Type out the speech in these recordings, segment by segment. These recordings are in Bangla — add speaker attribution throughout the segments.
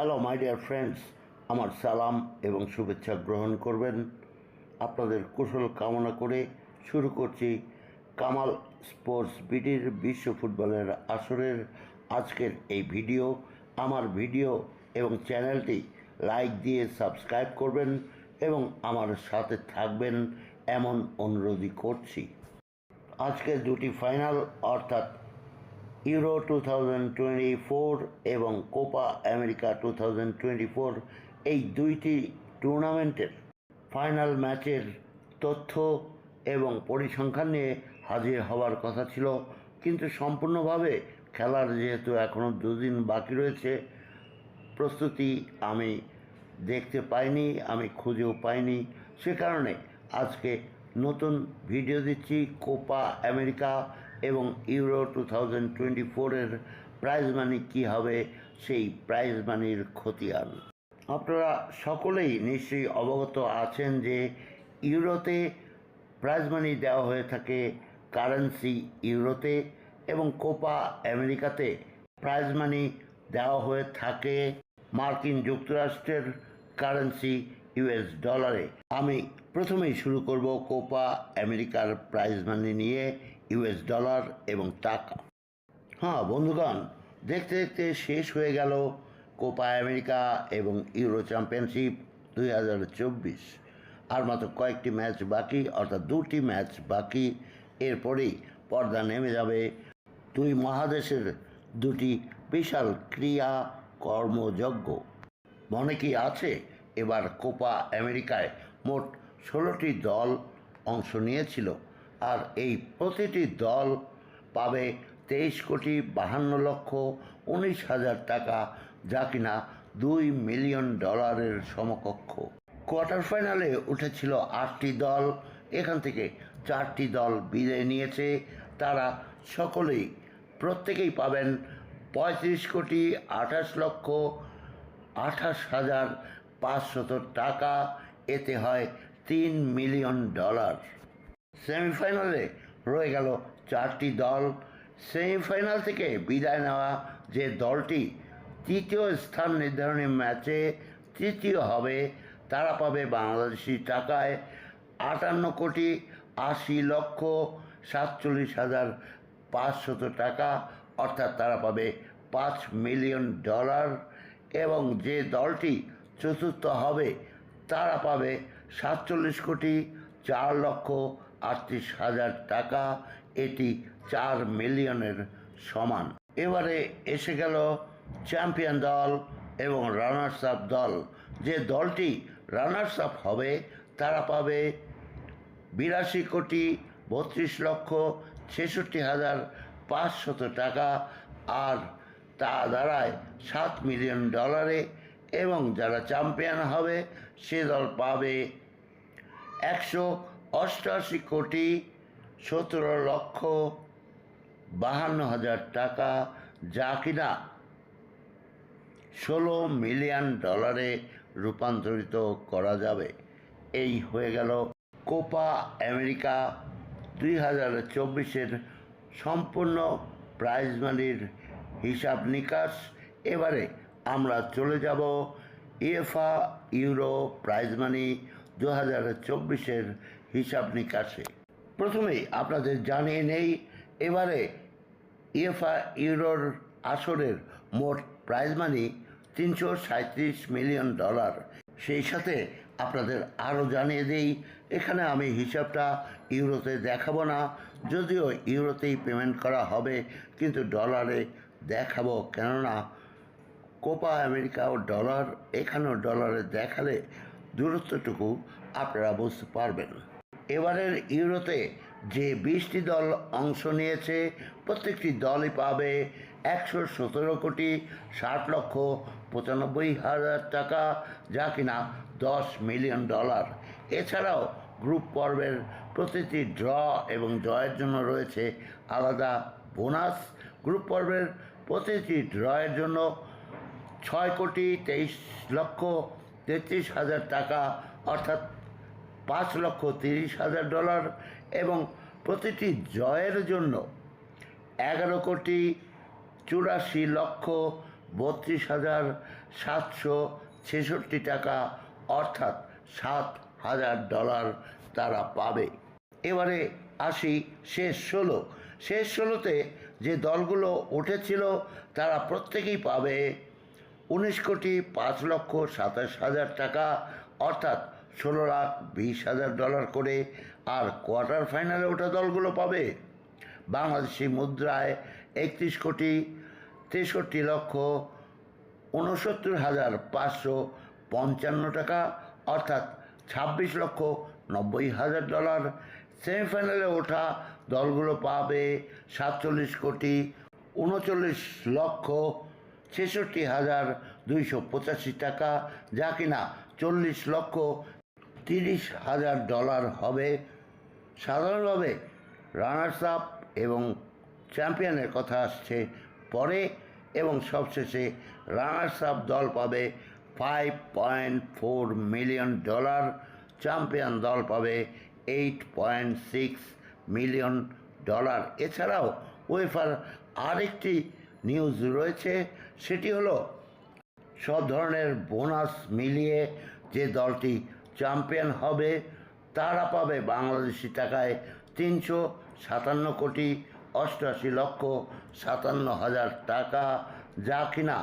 Speaker 1: হ্যালো মাই ডিয়ার ফ্রেন্ডস আমার সালাম এবং শুভেচ্ছা গ্রহণ করবেন। আপনাদের কুশল কামনা করে শুরু করছি কামাল স্পোর্টস বিডির বিশ্ব ফুটবলের আসরের আজকের এই ভিডিও। আমার ভিডিও এবং চ্যানেলটি লাইক দিয়ে সাবস্ক্রাইব করবেন এবং আমার সাথে থাকবেন এমন অনুরোধই করছি। আজকে দুটি ফাইনাল, অর্থাৎ Euro two thousand twenty four এবং Copa America two thousand twenty four এই দুইটি টুর্নামেন্টের ফাইনাল ম্যাচের তথ্য এবং পরিসংখ্যান নিয়ে হাজির হওয়ার কথা ছিল। কিন্তু সম্পূর্ণভাবে খেলার যেহেতু এখনও দুদিন বাকি রয়েছে, প্রস্তুতি আমি দেখতে পাইনি, আমি খুঁজেও পাইনি। সে কারণে আজকে নতুন ভিডিও দিচ্ছি কোপা আমেরিকা এবং ইউরো টু থাউজেন্ড টোয়েন্টি ফোরের প্রাইজ মানি কী হবে, সেই প্রাইজ মানির খতিয়ান। আপনারা সকলেই নিশ্চয়ই অবগত আছেন যে ইউরোতে প্রাইজ মানি দেওয়া হয়ে থাকে কারেন্সি ইউরোতে এবং কোপা আমেরিকাতে প্রাইজ মানি দেওয়া হয়ে থাকে মার্কিন যুক্তরাষ্ট্রের কারেন্সি ইউএস ডলারে আমি প্রথমেই শুরু করব কোপা আমেরিকার প্রাইজ মানি নিয়ে। ইউএস ডলার এবং টাকা। হ্যাঁ বন্ধুগণ, দেখতে দেখতে শেষ হয়ে গেল কোপা আমেরিকা এবং ইউরো চ্যাম্পিয়নশিপ দুই হাজার চব্বিশ। আর মাত্র কয়েকটি ম্যাচ বাকি, অর্থাৎ দুটি ম্যাচ বাকি। এরপরেই পর্দা নেমে যাবে দুই মহাদেশের দুটি বিশাল ক্রিয়া কর্মযজ্ঞ। মনে কি আছে? এবার কোপা আমেরিকায় মোট ষোলোটি দল অংশ নিয়েছিল। আর এই প্রতিটি দল পাবে তেইশ কোটি বাহান্ন লক্ষ উনিশ হাজার টাকা, যা কিনা দুই মিলিয়ন ডলারের সমকক্ষ। কোয়ার্টার ফাইনালে উঠেছিল আটটি দল, এখান থেকে চারটি দল বিদায় নিয়েছে। তারা সকলেই, প্রত্যেকেই পাবেন পঁয়ত্রিশ কোটি আঠাশ লক্ষ আঠাশ হাজার পাঁচশত টাকা। এতে হয় তিন মিলিয়ন ডলার। সেমিফাইনালে রয়ে গেল চারটি দল। সেমিফাইনাল থেকে বিদায় নেওয়া যে দলটি তৃতীয় স্থান নির্ধারণী ম্যাচে তৃতীয় হবে, তারা পাবে বাংলাদেশি টাকায় আটান্ন কোটি আশি লক্ষ সাতচল্লিশ হাজার পাঁচশত টাকা, অর্থাৎ তারা পাবে পাঁচ মিলিয়ন ডলার। এবং যে দলটি চতুর্থ হবে, তারা পাবে সাতচল্লিশ কোটি চার লক্ষ আটত্রিশ হাজার টাকা, এটি চার মিলিয়নের সমান। এবারে এসে গেল চ্যাম্পিয়ন দল এবং রানার্স আপ দল। যে দলটি রানার্স আপ হবে, তারা পাবে বিরাশি কোটি বত্রিশ লক্ষ ছেষট্টি হাজার পাঁচশত টাকা, আর তা দাঁড়ায় সাত মিলিয়ন ডলারে এবং যারা চ্যাম্পিয়ন হবে, সে দল পাবে একশো অষ্টআশি কোটি সতেরো লক্ষ বাহান্ন হাজার টাকা যা কিনা ষোলো মিলিয়ন ডলারে রূপান্তরিত করা যাবে। এই হয়ে গেল কোপা আমেরিকা দুই হাজার চব্বিশের সম্পূর্ণ প্রাইজ মানির হিসাব নিকাশ। এবারে আমরা চলে যাব ইএফা ইউরো প্রাইজ মানি দু হাজার চব্বিশের হিসাব নিকাশে। প্রথমেই আপনাদের জানিয়ে নেই, এবারে ইএফা ইউরোর আসরের মোট প্রাইজ মানি তিনশো মিলিয়ন ডলার। সেই সাথে আপনাদের আরও জানিয়ে দিই, এখানে আমি হিসাবটা ইউরোতে দেখাবো না, যদিও ইউরোতেই পেমেন্ট করা হবে, কিন্তু ডলারে দেখাবো, কেননা কোপা আমেরিকা ও ডলার এখানেও ডলারে দেখালে দূরত্বটুকু আপনারা বুঝতে পারবেন। এবারের ইউরোতে যে বিশটি দল অংশ নিয়েছে, প্রত্যেকটি দলই পাবে একশো সতেরো কোটি ষাট লক্ষ পঁচানব্বই হাজার টাকা, যা কিনা দশ মিলিয়ন ডলার। এছাড়াও গ্রুপ পর্বের প্রতিটি ড্র এবং জয়ের জন্য রয়েছে আলাদা বোনাস। গ্রুপ পর্বের প্রতিটি ড্রয়ের জন্য ছয় কোটি তেইশ লক্ষ তেত্রিশ হাজার টাকা, অর্থাৎ পাঁচ লক্ষ তিরিশ হাজার ডলার এবং প্রতিটি জয়ের জন্য এগারো কোটি চুরাশি লক্ষ বত্রিশ হাজার সাতশো ছেষট্টি টাকা, অর্থাৎ সাত হাজার ডলার তারা পাবে। এবারে আসি শেষ ষোলো। শেষ ষোলোতে যে দলগুলো উঠেছিল, তারা প্রত্যেকেই পাবে উনিশ কোটি পাঁচ লক্ষ সাতাশ হাজার টাকা, অর্থাৎ ষোলো লাখ বিশ হাজার ডলার করে আর কোয়ার্টার ফাইনালে ওঠা দলগুলো পাবে। বাংলাদেশি মুদ্রায় একত্রিশ কোটি, তেষট্টি লক্ষ উনসত্তর হাজার পাঁচশো পঞ্চান্ন টাকা, অর্থাৎ ছাব্বিশ লক্ষ নব্বই হাজার ডলার। সেমিফাইনালে ওঠা দলগুলো পাবে সাতচল্লিশ কোটি, উনচল্লিশ লক্ষ ছেষট্টি হাজার দুইশো পঁচাশি টাকা, যা কিনা চল্লিশ লক্ষ তিরিশ হাজার ডলার হবে। সাধারণভাবে রানার্স আপ এবং চ্যাম্পিয়নের কথা আসছে পরে, এবং সবশেষে রানার্স আপ দল পাবে five point four million dollar, champion দল পাবে eight point six million dollar. এছাড়াও ওয়েফার আরেকটি নিউজ রয়েছে সেটি হলো, সব ধরনের বোনাস মিলিয়ে যে দলটি চ্যাম্পিয়ন হবে, তারা পাবে বাংলাদেশি টাকায় তিনশো সাতান্ন কোটি অষ্টআশি লক্ষ সাতান্ন হাজার টাকা, যা কিনা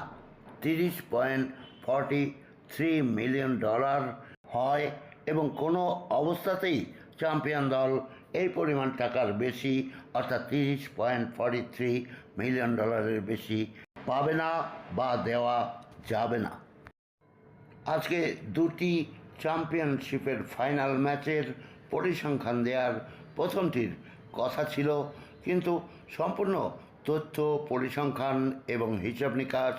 Speaker 1: তিরিশ point forty three million dollar হয় এবং কোনো অবস্থাতেই চ্যাম্পিয়ন দল এই পরিমাণ টাকার বেশি, অর্থাৎ তিরিশ পয়েন্ট ফর্টি থ্রি মিলিয়ন ডলারের বেশি পাবে না বা দেওয়া যাবে না। আজকে দুটি চ্যাম্পিয়নশিপের ফাইনাল ম্যাচের পরিসংখ্যান দেওয়ার প্রথমটির কথা ছিল, কিন্তু সম্পূর্ণ তথ্য, পরিসংখ্যান এবং হিসাব নিকাশ,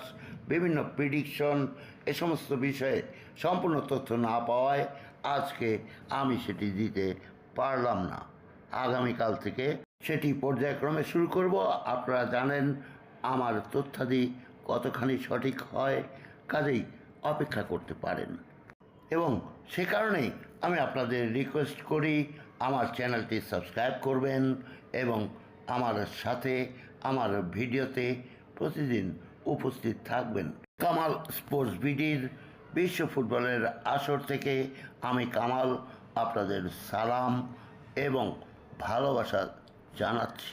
Speaker 1: বিভিন্ন প্রিডিকশন এ সমস্ত বিষয়ে সম্পূর্ণ তথ্য না পাওয়ায় আজকে আমি সেটি দিতে পারলাম না। আগামীকাল থেকে সেটি পর্যায়ক্রমে শুরু করব। আপনারা জানেন আমার তথ্যাদি কতখানি সঠিক হয় কাজেই অপেক্ষা করতে পারেন। এবং সে কারণেই আমি আপনাদের রিকোয়েস্ট করি আমার চ্যানেলটি সাবস্ক্রাইব করবেন এবং আমার সাথে আমার ভিডিওতে প্রতিদিন উপস্থিত থাকবেন। কামাল স্পোর্টস বিডির বিশ্ব ফুটবলের আসর থেকে আমি কামাল আপনাদের সালাম এবং ভালোবাসা জানাচ্ছি।